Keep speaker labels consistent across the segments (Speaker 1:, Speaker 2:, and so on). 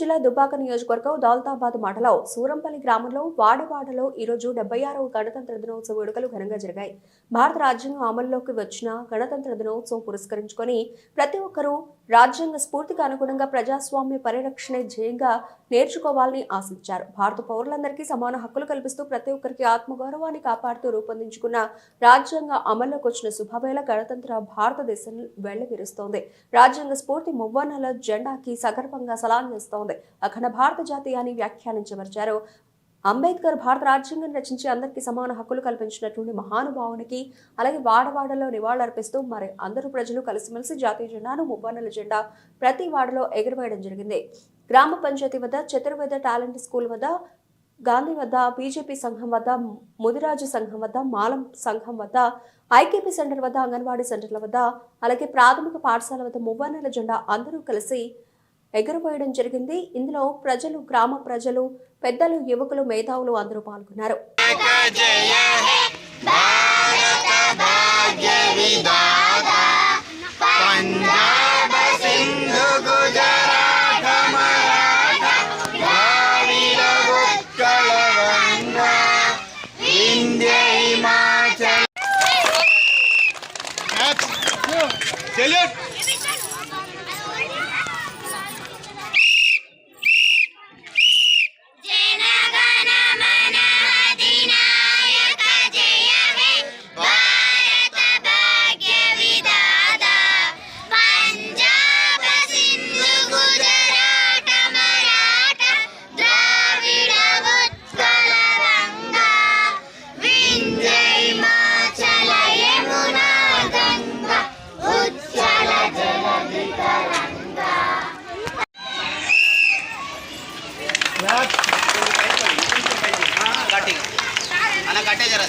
Speaker 1: జిల్లా దుబ్బాక నియోజకవర్గం దౌలతాబాద్ మండలం సూరంపల్లి గ్రామంలో వాడవాడలో ఈరోజు డెబ్బై ఆరవ గణతంత్ర దినోత్సవ వేడుకలు ఘనంగా జరిగాయి. భారత రాజ్యాంగం అమల్లోకి వచ్చిన గణతంత్ర దినోత్సవం పురస్కరించుకొని ప్రతి ఒక్కరూ రాజ్యాంగ స్ఫూర్తికి అనుగుణంగా ప్రజాస్వామ్య పరిరక్షణ ధ్యేయంగా నేర్చుకోవాలని ఆశించారు. భారత పౌరులందరికీ సమాన హక్కులు కల్పిస్తూ ప్రతి ఒక్కరికి ఆత్మగౌరవాన్ని కాపాడుతూ రూపొందించుకున్న రాజ్యాంగ అమల్లోకి వచ్చిన శుభవేళ గణతంత్ర భారతదేశం వెళ్ళవిరుస్తోంది రాజ్యాంగ స్ఫూర్తి మువ్వన్నెల జెండాకి సగర్వంగా సలాం అఖండ భారత జాతీయాన్ని వ్యాఖ్యానించవచ్చారు అంబేద్కర్ భారత రాజ్యాంగం రచించి అందరికీ సమాన హక్కులు కల్పించినటువంటి మహానుభావునికి అలాగే వాడవాడలో నివాళులర్పిస్తూ మరి అందరూ ప్రజలు కలిసిమెలిసి జాతీయ జెండాను మువ్వన్నెల జెండా ప్రతి వాడలో ఎగురవేయడం జరిగింది. గ్రామ పంచాయతీ వద్ద చతుర్వేద టాలెంట్ స్కూల్ వద్ద గాంధీ వద్ద బీజేపీ సంఘం వద్ద ముదిరాజు సంఘం వద్ద మాలం సంఘం వద్ద ఐకేపీ సెంటర్ వద్ద అంగన్వాడీ సెంటర్ల వద్ద అలాగే ప్రాథమిక పాఠశాల వద్ద మువ్వన్నెల జెండా అందరూ కలిసి ఎగురవేయడం జరిగింది. ఇందులో ప్రజలు గ్రామ ప్రజలు పెద్దలు యువకులు మేధావులు అందరూ పాల్గొన్నారు.
Speaker 2: జయ कटे जरा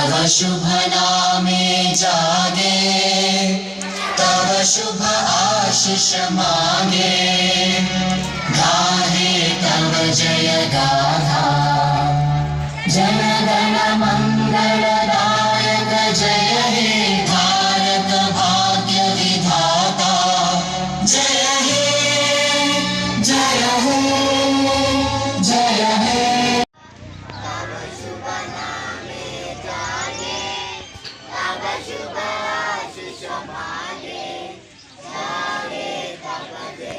Speaker 3: तव शुभ नामे जागे, तव शुभ आशीष मांगे। गाहे तव जय गाथा जनगण मंगलदायक जय हे।
Speaker 4: ajuda.